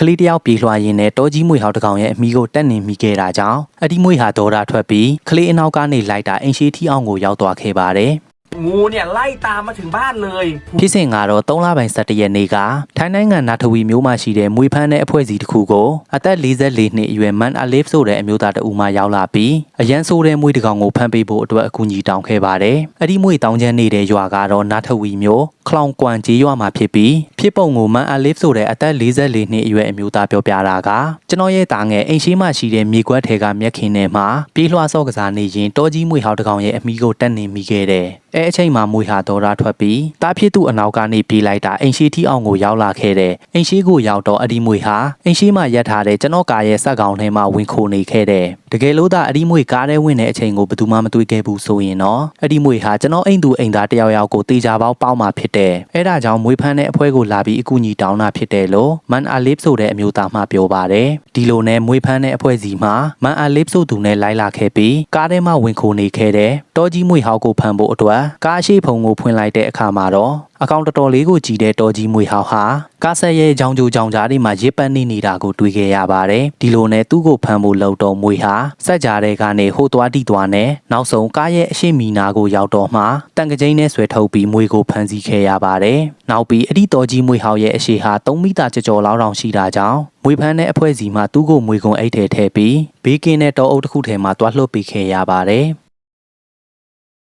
ကလေးတယောက်ပြေးလွှာရင်းနဲ့တောကြီးမွေဟောက်တစ်ကောင်ရဲ့အမိကိုတက်နေမိခဲ့တာကြောင့်အဒီမွေဟာဒေါ်တာထွက်ပြီးကလေးအနောက်ကနေလိုက်တာအင်ရှိထီအောင်ကိုရောက်သွားခဲ့ပါတယ် งูเนี่ยไล่ตามมาถึงบ้านเลย ဖြစ်စဉ်ကတော့3လပိုင်း17ရက်နေ့ကထိုင်းနိုင်ငံနာထဝီမြို့မှာရှိတဲ့မွေဖန်းတဲ့အဖွဲ့အစည်းတစ်ခုကိုအသက်44နှစ်အရွယ်မန်အလစ်ဆိုတဲ့အမျိုးသားတဦးမှရောက်လာပြီးအရန်ဆိုးတဲ့မွေတစ်ကောင်ကိုဖမ်းပေးဖို့အတွက်အကူအညီတောင်းခဲ့ပါတယ်။အဲ့ဒီမွေတောင်းချမ်းနေတဲ့ရွာကတော့နာထဝီမြို့ခလောင်ကွမ်ကြီးရွာမှာဖြစ်ပြီးဖြစ်ပုံကိုမန်အလစ်ဆိုတဲ့အသက်44နှစ်အရွယ်အမျိုးသားပြောပြတာကကျွန်တော်ရဲ့တာငယ်အိမ်ရှိမှရှိတဲ့မြေကွက်ထဲကမျက်ခင်းထဲမှာပြေးလွှားစော့ကစားနေရင်တောကြီးမွေဟောက်တစ်ကောင်ရဲ့အမိကိုတက်နေမိခဲ့တယ်။အဲ အချိန်မှာမွေဟာဒေါ်ရာထွက်ပြီးတားဖြစ်သူအနောက်ကနေပြေးလိုက်တာအိမ်ရှိထီအောင်ကိုရောက်လာခဲ့တယ်။အိမ်ရှိကိုရောက်တော့အဒီမွေဟာအိမ်ရှိမှရက်ထားတဲ့ကျွန်တော်ကာရဲ့ဆက်ကောင်ထဲမှာဝင်ခိုနေခဲ့တယ်။တကယ်လို့သာအဒီမွေကားထဲဝင်တဲ့အချိန်ကိုဘယ်သူမှမတွေ့ခဲ့ဘူးဆိုရင်တော့အဒီမွေဟာကျွန်တော်အိမ်သူအိမ်သားတယောက်ယောက်ကိုတေချာပေါက်ပေါက်มาဖြစ်တယ်။အဲဒါကြောင့်မွေဖန်းတဲ့အဖွဲကိုလာပြီးအကူအညီတောင်းတာဖြစ်တယ်လို့မန်အာလစ်ဆိုတဲ့အမျိုးသားမှပြောပါတယ်။ဒီလိုနဲ့မွေဖန်းတဲ့အဖွဲစီမှာမန်အာလစ်ဆိုသူနဲ့လိုက်လာခဲ့ပြီးကားထဲမှာဝင်ခိုနေခဲ့တဲ့တောကြီးမွေဟောက်ကိုဖမ်းဖို့အတွက်ကားရှိဖုံကိုဖွင့်လိုက်တဲ့အခါမှာတော့အကောင့်တော်တော်လေးကိုကြည်တဲ့တောကြီးမွေဟောက်ဟာကားဆက်ရဲ့ကြောင်ကြိုကြောင်ကြားတွေမှာရစ်ပတ်နေနေတာကိုတွေ့ခဲ့ရပါတယ်။ဒီလိုနဲ့သူ့ကိုဖမ်းဖို့လှုပ်တော့မွေဟာစက်ကြားတဲ့ကနေဟိုသွားတိသွားနဲ့နောက်ဆုံးကားရဲ့အရှိမီနာကိုရောက်တော့မှတန်ကကြိန်းနဲ့ဆွဲထုတ်ပြီးမွေကိုဖမ်းဆီးခဲ့ရပါတယ်။နောက်ပြီးအဲ့ဒီတောကြီးမွေဟောက်ရဲ့အရှိဟာ3မီတာကျော်ကျော်လောက်တောင်ရှိတာကြောင့်မွေဖမ်းတဲ့အဖွဲ့စီမှာသူ့ကိုမွေကုံအိတ်ထဲထည့်ပြီးဘေးကင်းတဲ့တောအုပ်တစ်ခုထဲမှာတွားလှုပ်ပေးခဲ့ရပါတယ်။